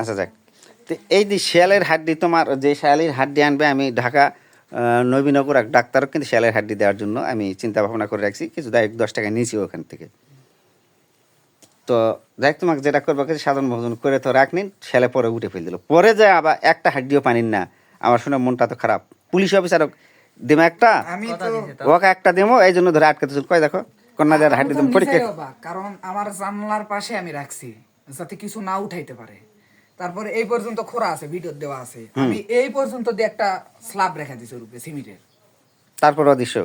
আচ্ছা যাক। তো এই যে শিয়ালের হাড্ডি তোমার যে শিয়ালের হাড্ডি আনবে আমি ঢাকা নবীনগর এক ডাক্তারও কিন্তু শিয়ালের হাড্ডি দেওয়ার জন্য আমি চিন্তা ভাবনা করে রাখছি। কিছু দেয় দশ টাকা নিয়েছি ওখান থেকে। তো দেখ তোমাকে যেটা করব সাধারণ ভোজন করে তো রাখ নিন ছেলে পরে উঠে ফেল দিল। পরে যায় আবার একটা হাড্ডিও পানির না আমার শুনে মনটা তো খারাপ। পুলিশ অফিসার দেমো একটা? আমি। ওকে একটা দেবো এই জন্য ধরে আটকাতে চল কয় দেখো কন্যা যার হাড্ডি তুমি পরীক্ষা। কারণ আমার জানলার পাশে আমি রাখছি যাতে কিছু না উঠাইতে পারে। তারপরে এই পর্যন্ত খোরা আছে ভিডিও দেওয়া আছে। আমি এই পর্যন্ত দিয়ে একটা স্ল্যাব রেখে দিছি রূপে সিমেন্টের। তারপর অদৃশ্য।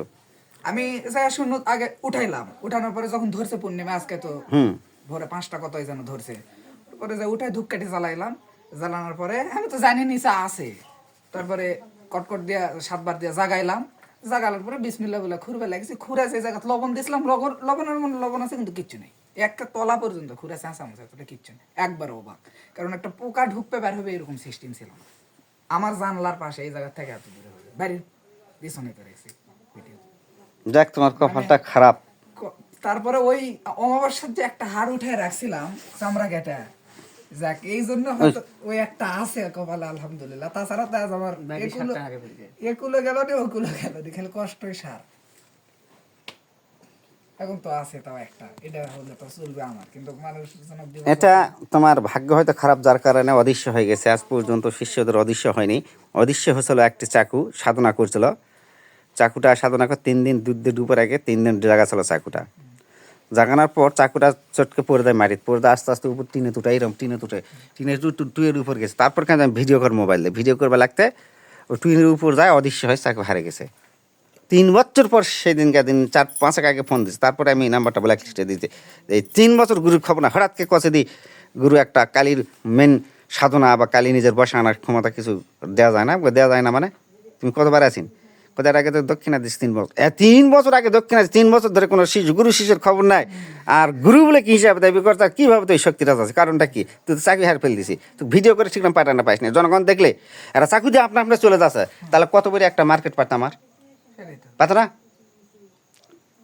আমি যা শূন্য আগে উঠাইলাম। উঠানোর পরে যখন ধরছে পূর্ণিমা আজকে তো ভোরে পাঁচটা কতই যেন ধরছে। পরে যে উঠাই ধূপকাঠি জ্বালাইলাম জ্বালানোর পরে আমি তো জানি নিচে আছে। তারপরে কটকট দিয়া সাতবার দিয়া জাগাইলাম। জাগালার পরে বিসমিল্লা বলে খুরবে লাগছে। খুঁড়ে যে জায়গা লবণ দিয়েছিলাম লবণ লবণের মনে লবণ আছে কিন্তু কিচ্ছু নেই। একটা তলা পর্যন্ত খুঁড়ে চেঁচা একটা কিচ্ছু নেই। একবার অবাক। কারণ একটা পোকা ঢুকবে বের হবে এরকম সিস্টেম ছিল। না। আমার জানলার পাশে এই জায়গা থেকে এত দূরে হবে বাড়ির পিছনে করেছি ভিডিও দেখ তোমার কপালটা খারাপ। তারপরে ওই অমাবস্যার যে একটা হাড় উঠে রাখছিলাম চামড়া কেটে যাক এই জন্য হয়তো ওই একটা আছে কপালে আলহামদুলিল্লাহ। তাছাড়া তো আজ আমার ফেলছে। গেল নি ওকুলো গেল নি খালি কষ্টই সার। এখন তো আছে তাও একটা। এটা হলে তো চলবে আমার, কিন্তু মানুষ যেন দিবস- এটা তোমার ভাগ্য হয়তো খারাপ, যার কারণে অদৃশ্য হয়ে গেছে। আজ পর্যন্ত শিষ্যদের অদৃশ্য হয়নি। অদৃশ্য হয়েছিল একটি চাকু, সাধনা করছিল। চাকুটা সাধনা করে তিন দিন দুধ দিয়ে ডুবার আগে তিন দিন জাগাছিল চাকুটা। জাগানোর পর চাকুটা চটকে পড়ে দেয় মাটিতে পড়ে আস্তে আস্তে উপর টিনে তুটে এরকম টিনে তুটে টিনের টু টু- টুয়ের উপর গেছে। তারপর কেন ভিডিও কর মোবাইল ভিডিও করবে লাগতে ও টুয়ের উপর যায়, অদৃশ্য হয় চাকু হারে গেছে। তিন বছর পর সেদিনকে দিন চার, পাঁচ এক আগে ফোন দিচ্ছে তারপরে আমি নাম্বারটা ব্ল্যাক লিস্টে দিতে এই তিন বছর গুরুর খবর না হঠাৎকে কষে দিই গুরু একটা কালীর মেন সাধনা বা কালী নিজের বসে আনার ক্ষমতা কিছু দেওয়া যায় না, দেওয়া যায় না মানে? তুমি কতবার আছেন? কোথায় আগে তো দক্ষিণা দিস তিন বছর। তিন বছর আগে দক্ষিণা তিন বছর ধরে কোনো শিশু, গুরু শিশুর খবর নাই। আর গুরু বলে কি হিসাবে দেয়? বিকর্তা কীভাবে তো এই শক্তিটা আছে? কারণটা কি? তুই তো চাকরি হার ফেল দিছি তুই ভিডিও করে ঠিক না পাঠানো পাইস না। জনগণ দেখলে, এরা চাকরি দিয়ে আপনা আপনি চলে যাচ্ছে। তাহলে কত বড় একটা মার্কেট পাতাম আমার? সেটাই তো পাতো না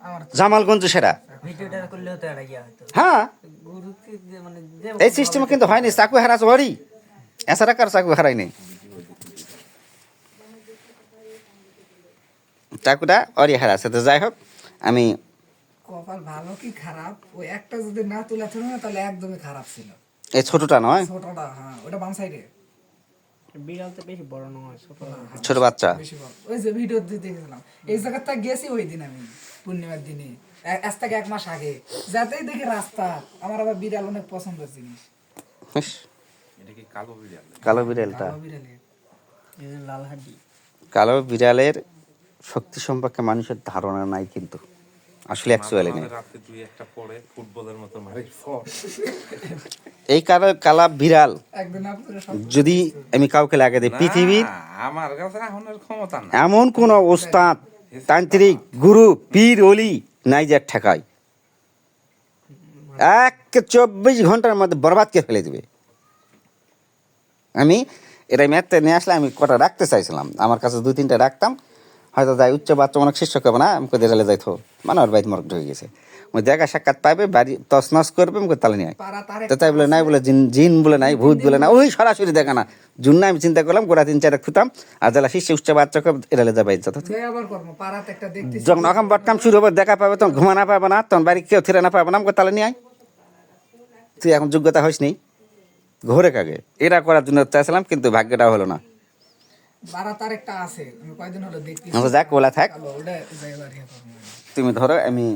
আমার তো জামালগঞ্জ সেরা হ্যাঁ। মানে এই সিস্টেমে কিন্তু হয়নি চাকু হারাস ওরই এছাড়া কার চাকু হারাই নেই। চাকুটা অরি হারাছে তো যাই হোক আমি কপাল ভালো কি খারাপ? ওই একটা যদি না তুলে ধরে না তাহলে একদমই খারাপ ছিল। এই ছোটটা নয়? ছোটটা হ্যাঁ ওটা বাম সাইডে বিড়াল তো বেশি বড় নয় ছোট ছোট বাচ্চা। ওই যে ভিডিও দিতে গেছিলাম এই জায়গাটা গেছি ওই দিন আমি পূর্ণিমার দিনে। আজ থেকে এক মাস আগে। যাতেই দেখি রাস্তা। আমার আবার বিড়াল অনেক পছন্দের জিনিস। কালো বিড়ালটা। কালো হাড্ডি কালো বিড়ালের শক্তি সম্পর্কে মানুষের ধারণা নাই কিন্তু। আসলে অ্যাকচুয়ালি নেই। রাতে দুই একটা পড়ে ফুটবলের মতো মারি ফট এই কালো কালা বিড়াল। যদি আমি কাউকে লাগে দিই পৃথিবীর আমার কাছে এখন ক্ষমতা না এমন কোন ওস্তাদ তান্ত্রিক গুরু পীর অলি নাই যে ঠেকায়। এক চব্বিশ ঘণ্টার মধ্যে বরবাদ কে ফেলে দেবে। আমি এটা ম্যাথতে নিয়ে আসলে আমি কটা রাখতে চাইছিলাম। আমার কাছে দু তিনটা রাখতাম। হয়তো যাই উচ্চ বাচ্চা অনেক শিষ্য করবে না আমি কোথায় রেলে যাইতো মানে ওর বাড়িতে মরক ঢুকে গেছে। ওই দেখা সাক্ষাৎ পাইবে বাড়ি তছনছ করবে আমি তালে নিয়ে তো তাই বলে নাই বলে জিন জিন বলে নাই ভূত বলে না ওই সরাসরি দেখা না। জুন না আমি চিন্তা করলাম গোড়া তিন চারে খুঁতাম আর যারা শিষ্য উচ্চ বাচ্চাকে এরালে যাবে যেত যখন অকাম বটকাম শুরু হবে দেখা পাবে তখন ঘুমানা পাবে না তখন বাড়ি কেউ থিরে না পাবে না আমাকে তালে নিয়ে আয়। তুই এখন যোগ্যতা হইস নেই ঘরে কাগে এরা করার জন্য চাইছিলাম কিন্তু ভাগ্যটা হলো না। পাড়া একটা আছে আমি কয়দিন হলো দেখতেছি। যাক ওলা থাক। কালো ওটা যাইবার ইয়ে। তুমি ধরো আমি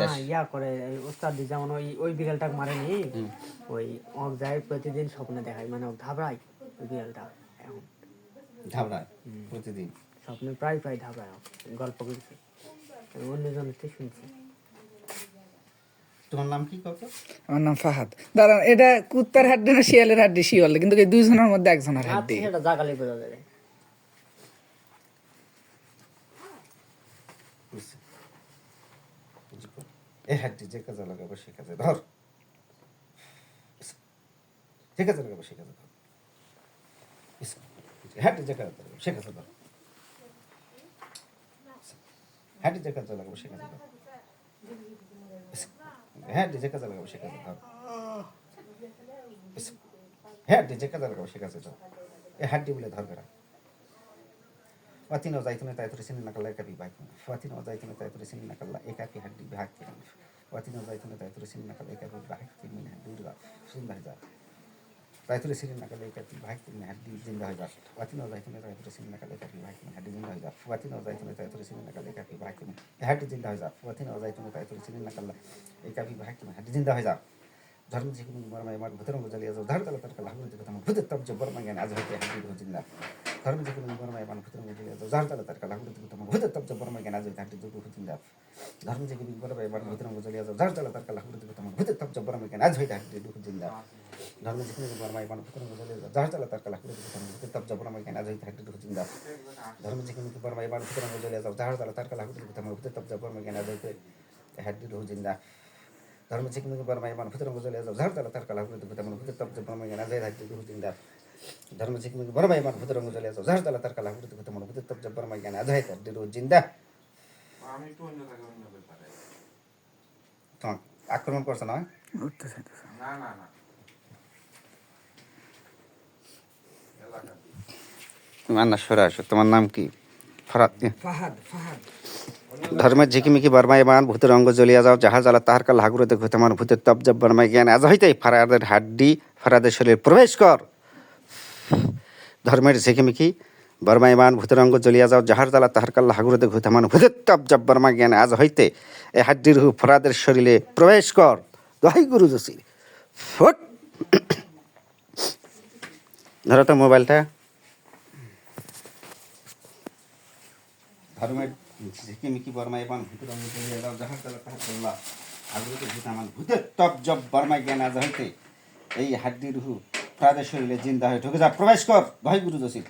না ইয়া করে ওস্তাদ যেমন ওই ওই বিড়ালটাকে মারেনি ওই ওক যায় প্রতিদিন স্বপ্নে দেখায় মানে ওক ঘাবড়ায় ওই বিড়ালটা এখন। ঢাবড়ায় প্রতিদিন? স্বপ্নে প্রায় প্রায় ঘাবড়ায় ওক। গল্প করছে। অন্যজনের থেকে শুনছি। তোমার নাম কি কত আমার নাম ফাহাদ। দাঁড়ান এটা কুত্তার হাড্ডি না শিয়ালের হাড্ডি? শিয়াল কিন্তু এই দুইজনের মধ্যে একজনের আচ্ছা হাড্ডি সেটা জাগালে বোঝা যাবে এই হাতটি যে কাজে লাগাবো সে কাজে ধর। যে কাজে লাগাবো সে কাজে ধর। হাঁটি যে কাজে লাগাবো সে কাজে ধর। হাঁটি যে কাজে লাগাবো সে কাজে ধর। হাঁটি যে কাজে লাগাবো হ্যাঁ যে কাজে লাগাবো এ হাড্ডি বলে ধরবে না. Watino zaituna taituri sini nakalla ekapi haddi bahakti. Watino zaituna taituri sini nakalla ekapi bahakti min durga sundah ja. Taituri sini nakalla ekapi bahakti min haddi zindah ja. Watino zaituna taituri sini nakalla ekapi bahakti min haddi zindah ja. Watino zaituna taituri sini nakalla ekapi bahakti min haddi zindah ja. Watino zaituna taituri sini nakalla ekapi bahakti min haddi zindah ja. धर्म जी को मरमा मार भतरम को जलिया धर तल तक लागू ते कथा भूत तब जबर मा ज्ञान आज होते हड्डी हो जिंदा धर्म जी को मरमा मार भतरम को जलिया धर तल तक लागू ते कथा भूत तब जबर मा ज्ञान आज होते हड्डी हो ಧರ್ಮ ಜಿಗಿನ ಬರ್ಮ ಯಾವನ ಪುತ್ರ ಜಿಗಿನ ಜಾರ್ತಾಲ ತರ್ಕಲ ಹುಡು ತುಗು ತಮ ಹುದ ತಪ್ಪ ಬರ್ಮ ಗೆನ ಜೈ ತಾಟಿ ತುಗು ಹುತಿಂದ ಧರ್ಮ ಜಿಗಿನ ಬರ್ಮ ಯಾವನ ಪುತ್ರ ಜಿಗಿನ ಜಾರ್ತಾಲ ತರ್ಕಲ ಹುಡು ತುಗು ತಮ ಹುದ ತಪ್ಪ ಬರ್ಮ ಗೆನ ಜೈ ತಾಟಿ ತುಗು ಹುತಿಂದ ಧರ್ಮ ಜಿಗಿನ ಬರ್ಮ ಯಾವನ ಪುತ್ರ ಜಿಗಿನ ಜಾರ್ತಾಲ ತರ್ಕಲ ಹುಡು ತುಗು ತಮ ಹುದ ತಪ್ಪ ಬರ್ಮ ಗೆನ ಜೈ ತಾಟಿ ತುಗು ಹುತಿಂದ ಧರ್ಮ ಜಿಗಿನ ಬರ್ಮ ಯಾವನ ಪುತ್ರ ಜಿಗಿನ ಜಾರ್ತಾಲ ತರ್ಕಲ ಹುಡು ತುಗು ತಮ ಹುದ ತಪ್ಪ ಬರ್ಮ ಗೆನ ಜೈ ತಾಟಿ ತುಗು ಹುತಿಂದ ಧರ್ಮ ಜಿಗಿನ ಬರ್ಮ ಯಾವನ ಪುತ್ರ ಜಿಗಿನ ಜಾರ್ತಾಲ ತರ್ಕಲ ಹುಡು ತುಗು ತಮ ಹುದ ತಪ್ಪ ಬರ್ಮ ಗೆನ ಜೈ ತಾಟಿ ತುಗು ಹುತಿಂದ ಧರ್ಮ ಸಿಕ್ಕಿ ಬರಮೈ ಮಾಡ ಹುದ್ರ ಮುಜಲೆ ಅದು ಜಹರ್ ತಲ ತರ್ಕಲ ಹುಡುತ ಹುತ ಮನ ಹುತ ತಪ್ಪ ಜಬ್ಬರ ಮೈ ಜ್ಞಾನ ಅಧಾಯ ತರ್ ದಿರು ಜಿಂದ আক্রমণ করছে না তোমার না সরে আসো তোমার নাম কি ধর্মের ঝিকিমিকি বর্মা মান ভূতের অঙ্গ জ্বলিয়া যাও জাহাজ আলা তাহার কাল হাগুরতে ঘুতে মান ভূতের তপ জব বর্মা জ্ঞান আজ হইতে ফারাদের হাড্ডি ফারাদের শরীর প্রবেশ কর ধর্মের ঝিকিমিকি বর্মায় মান ভূতের অঙ্গ জ্বলিয়া যাও, যাহার জ্বালা তাহার কাল হাগুরতে ঘুতমান ভূতের তপ জব বর্মা জ্ঞান আজ হইতে এই হাড্ডির হু ফরাদের শরীরে প্রবেশ কর। দোহাই গুরু যোশী ফুট। ধরো তো মোবাইলটা। ধর্মের ঝিকিমিকি বর্মা এবং ভূতের অঙ্গ চলিয়া যাও, যাহার তালা তাহার কল্লা আগ্রহতে ভূতামান ভূতের তপ জব বর্মা জ্ঞান আজ হইতে, এই হাড্ডি রুহু প্রাদের শরীরে জিন্দা হয়ে ঢুকে যা। প্রবেশ কর। ভয় গুরু দোষী।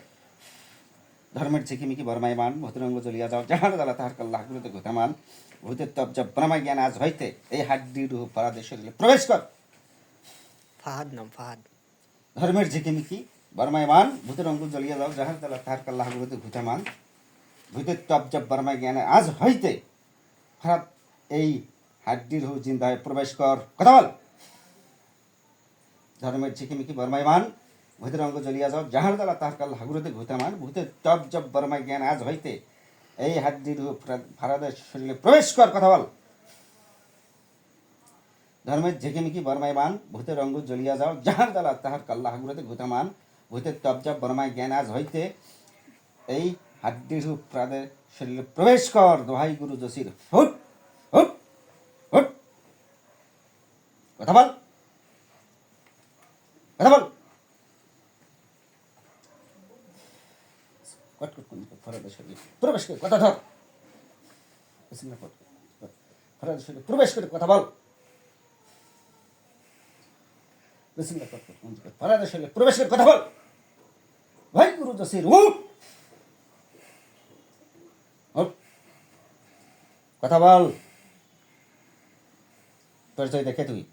ধর্মের ঝিকিমিকি বর্মায়মান ভূতের অঙ্গ চলিয়া যাও। যাহার তালা তাহার কল্লা আগ্রহতে ভূতামান ভূতের তপ জব বর্মা জ্ঞান আজ হইতে। এই হাড্ডি রুহু প্রাদের শরীরে প্রবেশ কর। ফাহাদ নাম ফাহাদ। ধর্মের ঝিকিমিকি বর্মায়মান ভূতের অঙ্গ জ্বলিয়া যাও। যাহার তালা তাহার কাল্লা হাগুরতে ভূতামান ভূতের টপ জব বর্মায় জ্ঞানে আজ হইতে। হঠাৎ এই হাড্ডির হু চিন্তায় প্রবেশ কর। কথা বল। ধর্মের ঝিকিমিকি বর্মায়মান ভূতের অঙ্গ জ্বলিয়া যাও। যাহার তালা তাহার কাল হাগুরতে ভূতামান ভূতের টপ জব বর্মায় জ্ঞান আজ হইতে। এই হাড্ডির ফারাদের শরীরে প্রবেশ কর, কথা বল। ধর্মের ঝেঁকিমিকি বর্মায়মান ভূতের অঙ্গ জ্বলিয়া যাও। যাহার দ্বারা তাহার কাল্লা হাগুরাতে ভূতামান ভূতের তবজাব বর্মায় জ্ঞান আজ হইতে। এই হাড্ডির প্রাদের শরীরে প্রবেশ কর, দোহাই গুরু জসির হুট হুট হুট। কথা বল। কথা বল। প্রবেশ করে, কথা ধর। প্রবেশ করে, কথা বল। প্রবেশ করে, কথা বল। ভাই গুরু জসির। কথা বল। পরিচয় দেখে তুই।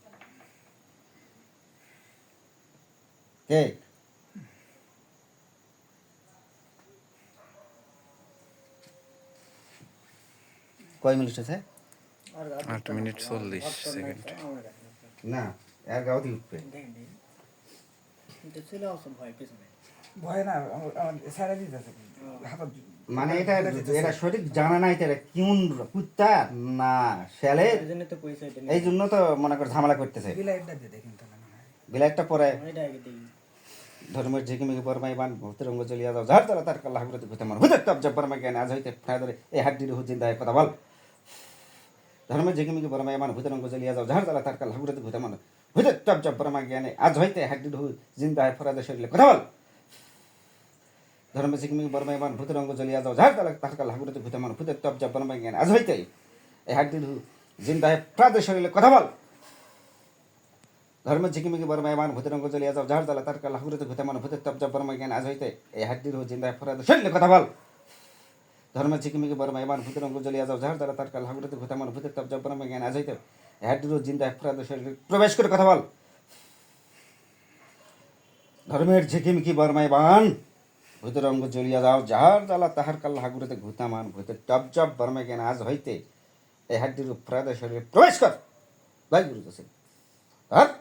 কে কয় মিনিট আছে? আট মিনিট চল্লিশ সেকেন্ড। না এর গাও দিয়ে উঠবে। ভয় না আমার- আমার দিতেছে মানে এটা এটা সঠিক জানা নাই এটা কোন কুত্তা? না এই জন্য তো পরিচয়টা এই জন্য তো মনে করে ঝামেলা করতেছে। বিলাইটটা দিয়ে দেখেন তাহলে মনে বিলাইটটা পরে এটা আগে দেখি। ধর্মের ঝিকিমিকি বর্মাই বান, ভূতের অঙ্গ চলিয়া যাও ঝাড় তালা তার কাল্লা হাগুরতে ঘুতে মার হুদের টপ জব বর্মা জ্ঞান, আজ হইতে ফায়দারে এই হাড্ডির হু জিন্দায় কথা বল। ধর্মের ঝিকিমিকি বর্মাই বান, ভূতের অঙ্গ চলিয়া যাও ঝাড় তালা তার কাল্লা হাগুরতে ঘুতে মার হুদের টপ জব বর্মা জ্ঞানে, আজ হইতে হাড্ডির হু জিন্দায় ফরাদে শরীরে। কথা বল। ধর্মের ঝিকিমিকি বর্মাই বান, ভূতের অঙ্গ চলিয়া যাও ঝাড় তালা তার কাল্লা হাগুরতে ঘুতে মার হুদের টপ জব বর্মা জ্ঞান, আজ হইতে এই হাড্ডির হু জিন্দায় ফরাদে শরীরে। কথা বল। ধর্ম ঝিকিমিকি বর্মায়মান ভূতের অঙ্গ চলিয়া যাও যাহার জ্বালা তার কাল হাগুরতে ভূতেমান তপ জব বর্মা জ্ঞান আজ হইতে এই হাড্ডির হু জিন্দায় ফরাদ শৈল্য কথা বল। ধর্ম ঝিকিমিকি বর্মায়মান ভূতের অঙ্গ চলিয়া যাও যাহার জ্বালা তার কাল হাগুরতে ভূতেমান ভূতের তপ জব বর্মা জ্ঞান আজ হইতে এই হাড্ডির হু জিন্দায় ফরাদ শৈল্য প্রবেশ করে কথা বল। ধর্মের ঝিকিমিকি বর্মায়বান ভূতের অঙ্গ জ্বলিয়া যাও যাহার জ্বালা তাহার কাল হাগুরতে ঘুতামান ভূতের টপ জব বর্মা জ্ঞান আজ হইতে এই হাড্ডির ফরাদ শরীরে প্রবেশ কর ভাই গুরু দোষে হট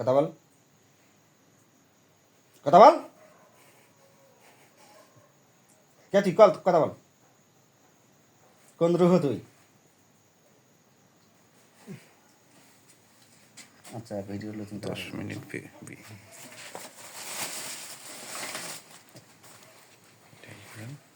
কথা বল। কথা বল। কে তুই কল কথা বল। কোন রুহ তুই? আচ্ছা ভিডিও লো তুমি 10 মিনিট বি Thank